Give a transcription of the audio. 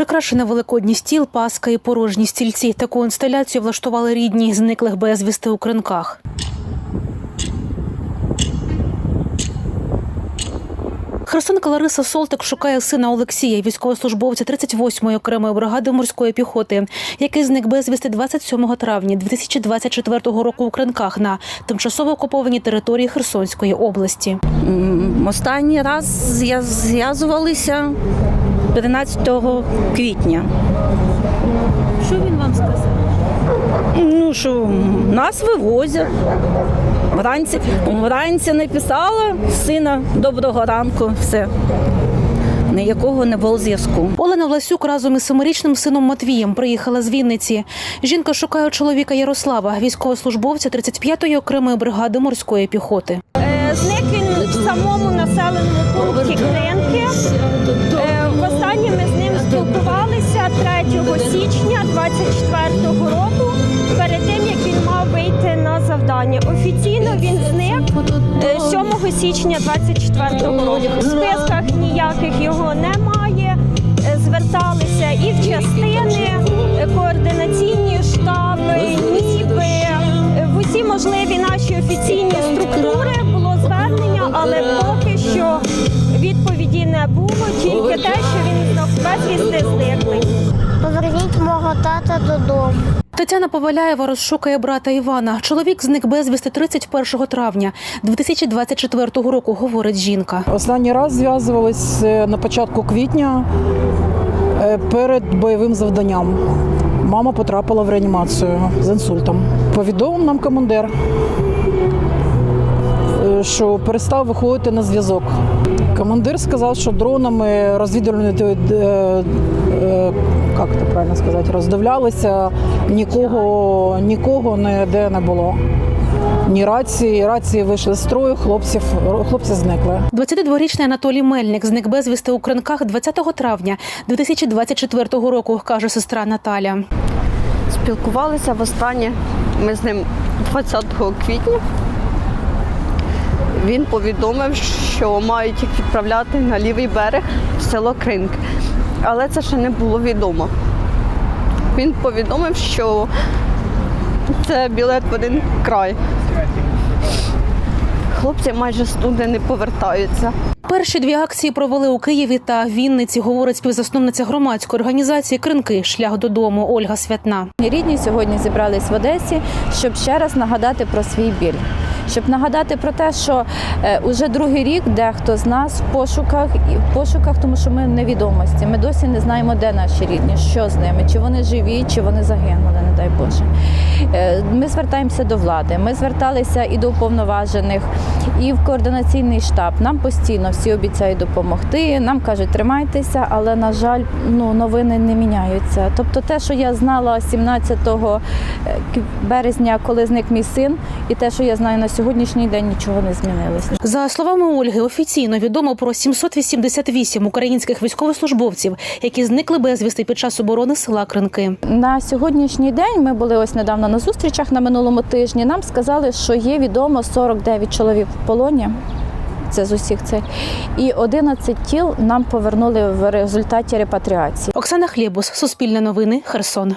Прикрашений великодній стіл, паска і порожні стільці. Таку інсталяцію влаштували рідні зниклих безвісти у кринках. Херсонка Лариса Солтик шукає сина Олексія, військовослужбовця 38-ї окремої бригади морської піхоти, який зник безвісти 27 травня 2024 року у кринках на тимчасово окупованій території Херсонської області. Останній раз зв'язувалися 13 квітня. Що він вам сказав? Ну що, нас вивозять. Вранці, вранці написала сина доброго ранку, все. Ніякого не було зв'язку. Олена Власюк разом із семирічним сином Матвієм приїхала з Вінниці. Жінка шукає чоловіка Ярослава, військовослужбовця 35-ї окремої бригади морської піхоти. Е, Зник він в самому населеному пункті 24-го року, перед тим як він мав вийти на завдання. Офіційно він зник е, 7 січня 24-го року. В списках ніяких його немає. Е, Зверталися і в частини, е, координаційні штаби, ніби е, в усі можливі наші офіційні структури було звернення, але поки що відповіді не було, тільки те, що він безвісти зниклий. Поверніть мого тата додому. Тетяна Поваляєва розшукає брата Івана. Чоловік зник безвісти 31 травня 2024 року, говорить жінка. Останній раз зв'язувались е, на початку квітня е, перед бойовим завданням. Мама потрапила в реанімацію з інсультом. Повідомив нам командир, е, що перестав виходити на зв'язок. Командир сказав, що дронами розвідувальні е, як це правильно сказати, роздивлялися, нікого, нікого ніде не було. Ні рації, рації вийшли з строю, хлопців, хлопці зникли. 22-річний Анатолій Мельник зник безвісти у кринках 20 травня 2024 року, каже сестра Наталя. Спілкувалися востаннє ми з ним 20 квітня. Він повідомив, що мають їх відправляти на лівий берег в село Кринк. Але це ще не було відомо. Він повідомив, що це білет в один край. Хлопці майже студи не повертаються. Перші дві акції провели у Києві та Вінниці, говорить співзасновниця громадської організації Кринки Шлях додому Ольга Святна. Рідні сьогодні зібрались в Одесі, щоб ще раз нагадати про свій біль. Щоб нагадати про те, що вже другий рік дехто з нас в пошуках і в пошуках, тому що ми невідомості. Ми досі не знаємо, де наші рідні, що з ними, чи вони живі, чи вони загинули, не дай Боже. Е, Ми звертаємося до влади. Ми зверталися і до уповноважених, і в координаційний штаб. Нам постійно всі обіцяють допомогти. Нам кажуть, тримайтеся, але на жаль, ну новини не міняються. Тобто, те, що я знала 17 березня, коли зник мій син, і те, що я знаю на сьогоднішній день, нічого не змінилося. За словами Ольги, офіційно відомо про 788 українських військовослужбовців, які зникли безвісти під час оборони села Кринки. На сьогоднішній день ми були ось недавно на зустрічах на минулому тижні. Нам сказали, що є відомо 49 чоловік в полоні. Це з усіх це І 11 тіл нам повернули в результаті репатріації. Оксана Хлібус, Суспільне новини, Херсон.